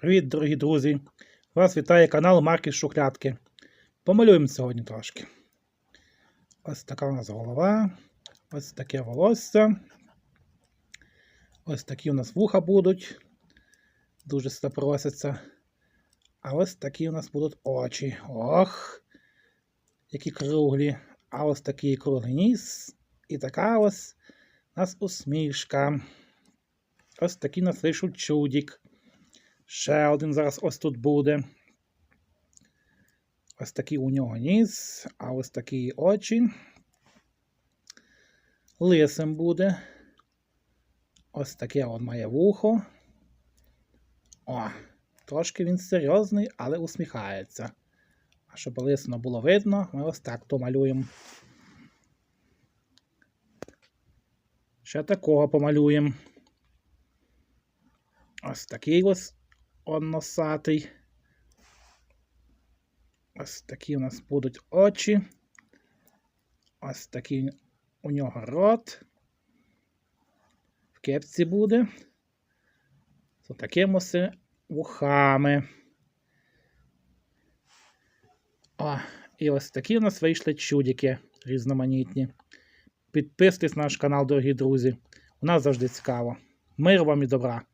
Привіт, дорогі друзі! Вас вітає канал Марки Шухлядки. Помалюємо сьогодні трошки. Ось така у нас голова, ось таке волосся. Ось такі у нас вуха будуть. Дуже сюди просяться. А ось такі у нас будуть очі. Ох, які круглі. А ось такий круглий ніс. І така ось у нас усмішка. Ось такий у нас вийшов чудік. Ще один зараз ось тут буде. Ось такий у нього ніс, а ось такі очі. Лисим буде. Ось таке от має вухо. О, трошки він серйозний, але усміхається. А щоб лисину було видно, ми ось так то малюємо. Ще такого помалюємо. Ось такий ось он носатий. Ось такі у нас будуть очі. Ось такий у нього рот. В кепці буде. З такими вухами. О, і ось такі у нас вийшли чудики різноманітні. Підписуйтесь на наш канал, дорогі друзі. У нас завжди цікаво. Мир вам і добра!